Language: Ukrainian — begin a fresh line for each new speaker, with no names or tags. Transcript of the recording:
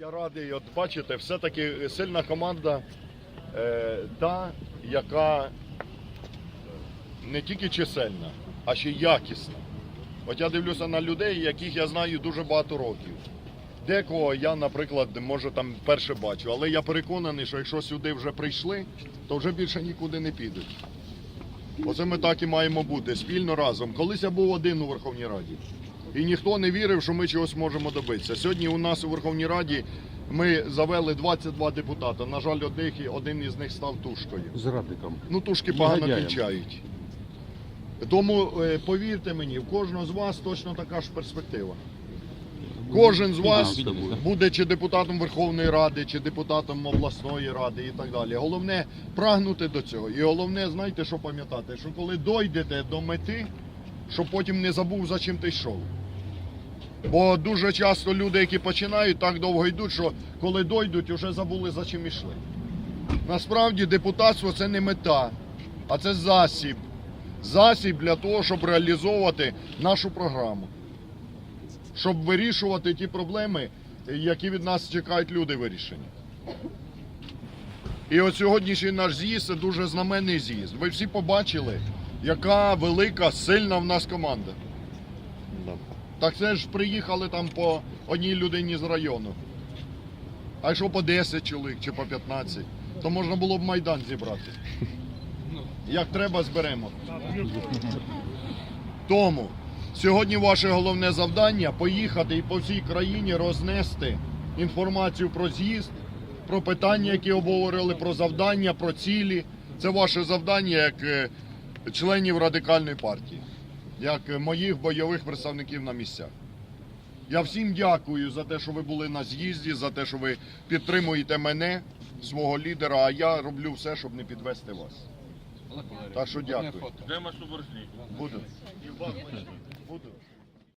Я радий, от бачите, все-таки сильна команда е, та, яка не тільки чисельна, а ще якісна. От я дивлюся на людей, яких я знаю дуже багато років. Декого я, наприклад, може там вперше бачу, але я переконаний, що якщо сюди вже прийшли, то вже більше нікуди не підуть. Оце ми так і маємо бути спільно разом. Колись я був один у Верховній Раді. І ніхто не вірив, що ми чогось можемо добитися. Сьогодні у нас у Верховній Раді ми завели 22 депутата. На жаль, одних, один із них став тушкою.
Зрадником.
Ну, тушки погано
Негодяєм.
кінчають. Тому е, повірте мені, в кожного з вас точно така ж перспектива. Кожен з вас буде чи депутатом Верховної Ради, чи депутатом обласної ради і так далі. Головне прагнути до цього. І головне, знаєте, що пам'ятати, що коли дойдете до мети, щоб потім не забув, за чим ти йшов. Бо дуже часто люди, які починають, так довго йдуть, що коли дойдуть, вже забули, за чим йшли. Насправді депутатство це не мета, а це засіб. Засіб для того, щоб реалізовувати нашу програму. Щоб вирішувати ті проблеми, які від нас чекають люди вирішення. І от сьогоднішній наш з'їзд це дуже знаменний з'їзд. Ви всі побачили, яка велика, сильна в нас команда. Так це ж приїхали там по одній людині з району. А якщо по 10 чоловік чи по 15, то можна було б Майдан зібрати. Як треба, зберемо. Тому сьогодні ваше головне завдання поїхати і по всій країні рознести інформацію про з'їзд, про питання, які обговорили, про завдання, про цілі. Це ваше завдання як е, членів радикальної партії, як е, моїх бойових представників на місцях. Я всім дякую за те, що ви були на з'їзді, за те, що ви підтримуєте мене, свого лідера, а я роблю все, щоб не підвести вас. Так що дякую.
Де.
Буду.